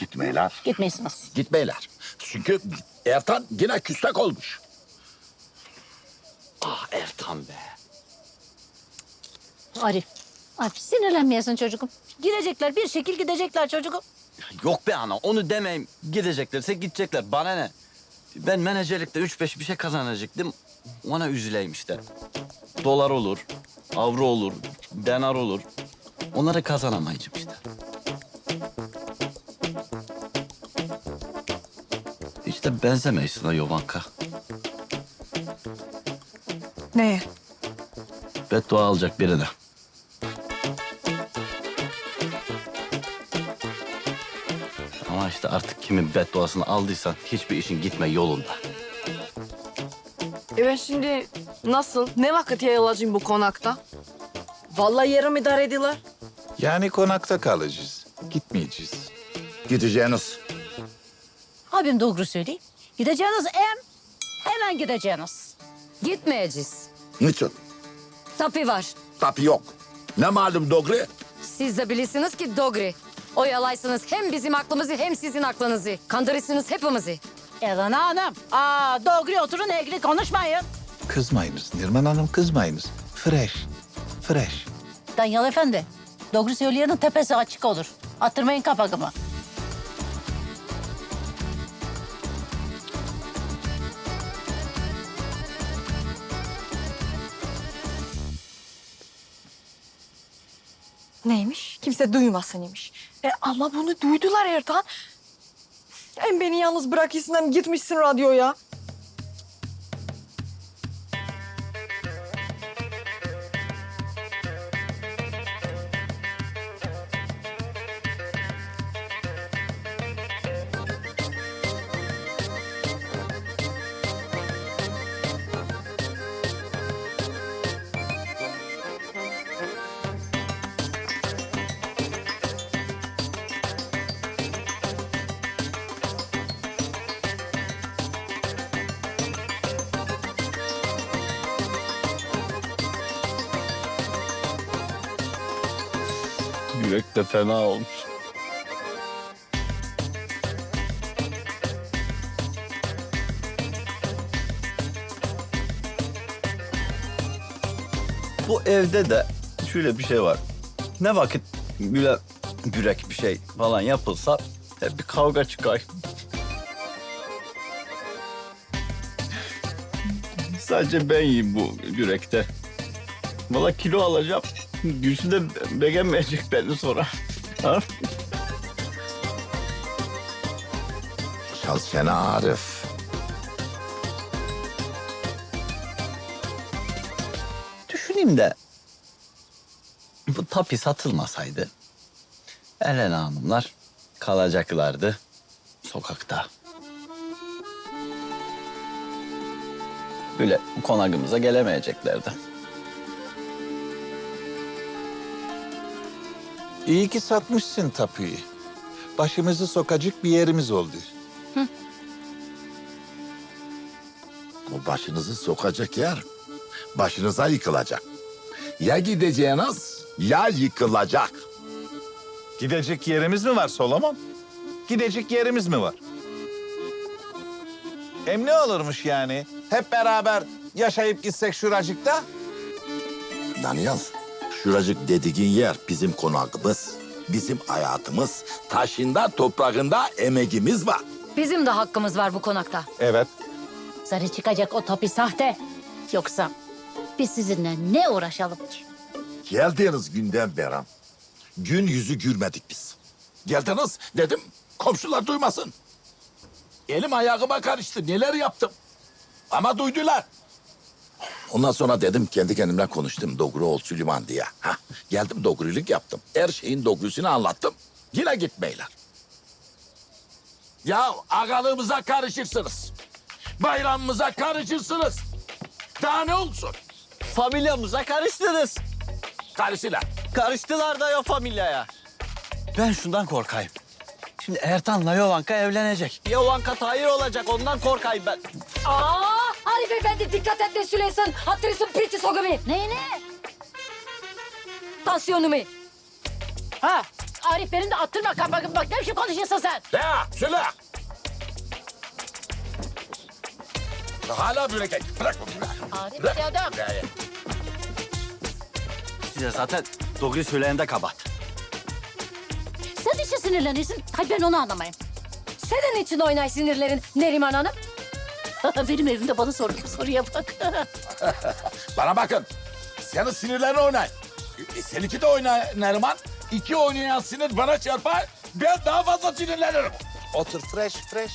Gitmeyler. Gitmeyesiniz. Gitmeyler. Çünkü Ertan yine küstek olmuş. Ah Ertan be. Arif. Arif sinirlenmeyesin çocuğum. Gidecekler bir şekil gidecekler çocuğum. Yok be ana onu demeyim. Gideceklerse gidecekler. Bana ne? Ben menajerlikte üç beş bir şey kazanacaktım. Ona üzüleyim işte. Dolar olur, avro olur, denar olur. Onları kazanamayacağım Hiç de benzemeyiz la Yovanka. Neye? Beddua alacak birine. Ama işte artık kimin bedduasını aldıysan hiçbir işin gitme yolunda. E ben şimdi nasıl, ne vakit yayılacağım bu konakta? Vallahi yarım idare ediler. Yani konakta kalacağız. Gitmeyeceğiz. Gideceğiniz. Abim doğru söyleyeyim. Gideceğiniz em. Hemen gideceğiniz. Gitmeyeceğiz. Niçin? Tapi var. Tabii yok. Ne malum Dogri? Siz de bilirsiniz ki dogri. Oyalaysınız hem bizim aklımızı hem sizin aklınızı. Kandırırsınız hepimizi. Elena Hanım. Aa, doğru oturun egri konuşmayın. Kızmayınız Nirman Hanım kızmayınız. Fresh. Fresh. Danyal Efendi. Doğru söyleyenin tepesi açık olur. Attırmayın kapağımı. Neymiş? Kimse duymasın imiş. E ama bunu duydular Ertan. Hem beni yalnız bırakıyorsun hem gitmişsin radyoya. Yürek de fena olmuş. Bu evde de şöyle bir şey var. Ne vakit böyle yürek bir şey falan yapılsa hep bir kavga çıkar. Sadece ben yiyeyim bu yürekte. Valla kilo alacağım. Gülsü de beğenmeyecek beni sonra. Çal seni Arif. Düşüneyim de bu tapi satılmasaydı Elena Hanımlar kalacaklardı sokakta. Böyle konağımıza gelemeyeceklerdi. İyi ki satmışsın tapuyu. Başımızı sokacak bir yerimiz oldu. O başınızı sokacak yer başınıza yıkılacak. Ya gideceğiniz ya yıkılacak. Gidecek yerimiz mi var Solomon? Gidecek yerimiz mi var? Hem ne olurmuş yani? Hep beraber yaşayıp gitsek şuracıkta? Daniel, şuracık dediğin yer bizim konağımız. Bizim hayatımız. Taşında, toprağında emeğimiz var. Bizim de hakkımız var bu konakta. Evet. Sarı çıkacak o topi sahte. Yoksa biz sizinle ne uğraşalım ki? Geldiğiniz günden beri gün yüzü gülmedik biz. Geldiniz dedim komşular duymasın. Elim ayağıma karıştı neler yaptım. Ama duydular. Ondan sonra dedim kendi kendimle konuştum doğru ol Süleyman diye. Hah, geldim doğruluk yaptım. Her şeyin doğrusunu anlattım. Yine gitmeyler. Ya ağalığımıza karışırsınız. Bayramımıza karışırsınız. Daha ne olsun? Familyamıza karıştınız. Karışırlar. Karıştılar da ya familyaya. Ben şundan korkayım. Şimdi Ertan'la Yovanka evlenecek. Yovanka Tahir olacak ondan korkayım ben. Aa, Arif Efendi dikkat et de Süleyman. Hatırlısın piti sokumu. Neyine? Tansiyonumu. Ha, Arif benim de attırma kapakı. Bak ne biçim konuşuyorsun sen? Ya söyle. Hala böyle gel. Bırak bunu. Arif Bırak. bir adam. Ya, Size zaten doğruyu söyleyen de kabahat. Sen için sinirleniyorsun. Hayır ben onu anlamayayım. Senin için oynay sinirlerin Neriman Hanım. benim evimde bana sorduğun soruya bak. Bana bakın. Senin sinirlerini oynay. E, seninki de oyna Neriman. İki oynayan sinir bana çarpar. Ben daha fazla sinirlenirim. Otur fresh fresh.